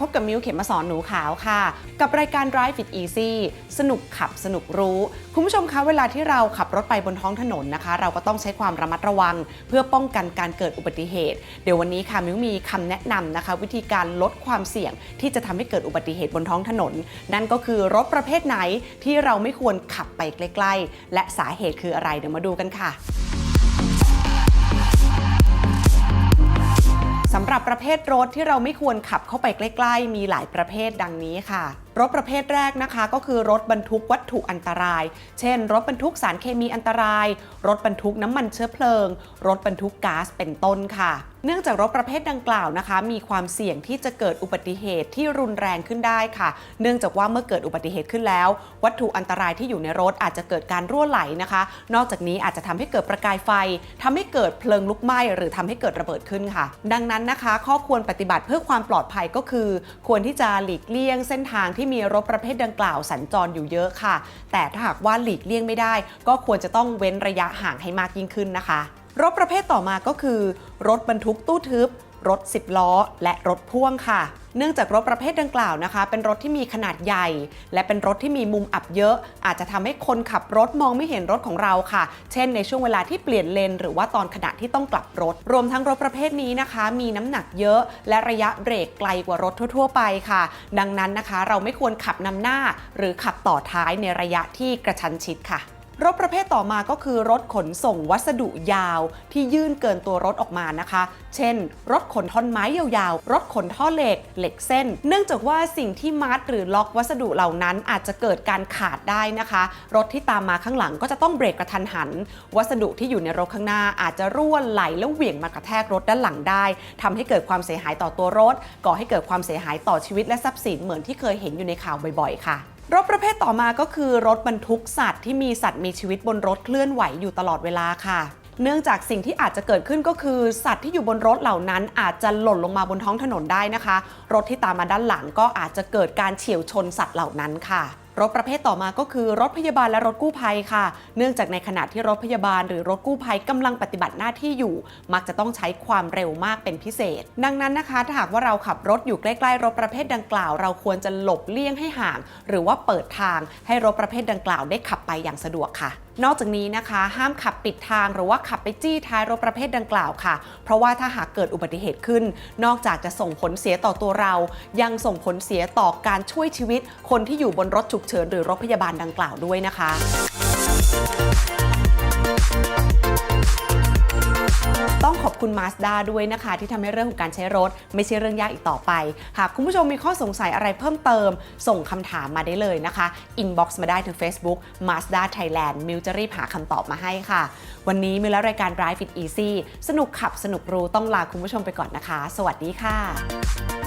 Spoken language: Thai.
พบกับมิวเข็มมาสอนหนูขาวค่ะ กับรายการ Drive It Easy สนุกขับสนุกรู้ คุณผู้ชมคะเวลาที่เราขับรถไปบนท้องถนนนะคะ เราก็ต้องใช้ความระมัดระวัง เพื่อป้องกันการเกิดอุบัติเหตุ เดี๋ยววันนี้ค่ะมิวมีคำแนะนำนะคะ วิธีการลดความเสี่ยงที่จะทำให้เกิดอุบัติเหตุบนท้องถนน นั่นก็คือรถประเภทไหนที่เราไม่ควรขับไปใกล้ ๆ และสาเหตุคืออะไรเดี๋ยวมาดูกันค่ะ สำหรับประเภทรถที่เราไม่ควรขับเข้าไปใกล้ ๆ มีหลายประเภทดังนี้ค่ะ รถประเภทแรกนะคะ ก็คือรถบรรทุกวัตถุอันตราย เช่น รถบรรทุกสารเคมีอันตราย รถบรรทุกน้ำมันเชื้อเพลิง รถบรรทุกก๊าซเป็นต้นค่ะเนื่องจากรถประเภทดังกล่าวนะคะ มีความเสี่ยงที่จะเกิดอุบัติเหตุที่รุนแรงขึ้นได้ค่ะ เนื่องจากว่าเมื่อเกิดอุบัติเหตุขึ้นแล้ว วัตถุอันตรายที่อยู่ในรถอาจจะเกิดการรั่วไหลนะคะ นอกจากนี้อาจจะทำให้เกิดประกายไฟทำให้เกิดเพลิงลุกไหม้หรือทำให้เกิดระเบิดขึ้นค่ะ ดังนั้นนะคะ ข้อควรปฏิบัติเพื่อความปลอดภัยก็คือ ควรที่จะหลีกเลี่ยงเส้นทางที่มีรถประเภทดังกล่าวสัญจรอยู่เยอะค่ะ แต่ถ้าหากว่าหลีกเลี่ยงไม่ได้ ก็ควรจะต้องเว้นระยะห่างให้มากยิ่งขึ้นนะคะ รถประเภทต่อมาก็คือ รถบรรทุกตู้ทึบ รถ 10 ล้อ และรถพ่วงค่ะ เนื่องจากรถประเภทดังกล่าวนะคะ เป็นรถที่มีขนาดใหญ่ และเป็นรถที่มีมุมอับเยอะ อาจจะทำให้คนขับรถมองไม่เห็นรถของเราค่ะ เช่น ในช่วงเวลาที่เปลี่ยนเลน หรือว่าตอนขณะที่ต้องกลับรถ รวมทั้งรถประเภทนี้นะคะ มีน้ำหนักเยอะ และระยะเบรกไกลกว่ารถทั่ว ๆ ไปค่ะ ดังนั้นนะคะ เราไม่ควรขับนำหน้า หรือขับต่อท้ายในระยะที่กระชั้นชิดค่ะ รถประเภทต่อมาก็คือรถขนส่งวัสดุยาวที่ยื่นเกินตัวรถออกมานะคะ เช่น รถขนท่อนไม้ยาวๆ รถขนท่อเหล็ก เหล็กเส้น เนื่องจากว่าสิ่งที่มัดหรือล็อกวัสดุเหล่านั้นอาจจะเกิดการขาดได้นะคะ รถที่ตามมาข้างหลังก็จะต้องเบรกกระทันหัน วัสดุที่อยู่ในรถข้างหน้าอาจจะร่วนไหลแล้วเหวี่ยงมากระแทกรถด้านหลังได้ทำให้เกิดความเสียหายต่อตัวรถ ก่อให้เกิดความเสียหายต่อชีวิตและทรัพย์สินเหมือนที่เคยเห็นอยู่ในข่าวบ่อยๆ ค่ะ รถประเภทต่อมาก็คือรถบรรทุกสัตว์ที่มีสัตว์มีชีวิตบนรถเคลื่อนไหวอยู่ตลอดเวลาค่ะ เนื่องจากสิ่งที่อาจจะเกิดขึ้นก็คือ สัตว์ที่อยู่บนรถเหล่านั้นอาจจะหล่นลงมาบนท้องถนนได้นะคะ รถที่ตามมาด้านหลังก็อาจจะเกิดการเฉียวชนสัตว์เหล่านั้นค่ะ รถประเภทต่อมาก็คือรถพยาบาลและรถกู้ภัยค่ะ เนื่องจากในขณะที่รถพยาบาลหรือรถกู้ภัยกำลังปฏิบัติหน้าที่อยู่ มักจะต้องใช้ความเร็วมากเป็นพิเศษ ดังนั้นนะคะถ้าหากว่าเราขับรถอยู่ใกล้ๆรถประเภทดังกล่าว เราควรจะหลบเลี่ยงให้ห่าง หรือว่าเปิดทางให้รถประเภทดังกล่าวได้ขับไปอย่างสะดวกค่ะนอกจากนี้นะคะ ห้ามขับปิดทางหรือว่าขับไปจี้ท้ายรถประเภทดังกล่าวค่ะ เพราะว่าถ้าหากเกิดอุบัติเหตุขึ้น นอกจากจะส่งผลเสียต่อตัวเรา ยังส่งผลเสียต่อการช่วยชีวิตคนที่อยู่บนรถฉุกเฉินหรือรถพยาบาลดังกล่าวด้วยนะคะต้องขอบคุณ Mazda ด้วยนะคะ ที่ทำให้เรื่องของการใช้รถ ไม่ใช่เรื่องยากอีกต่อไป หากคุณผู้ชมมีข้อสงสัยอะไรเพิ่มเติม ส่งคำถามมาได้เลยนะคะ inbox มาได้ทาง Facebook Mazda Thailand มิวจะรีบหาคำตอบมาให้ค่ะ วันนี้มิวและรายการ Drive It Easy สนุกขับสนุกรู้ต้องลาคุณผู้ชมไปก่อนนะคะ สวัสดีค่ะ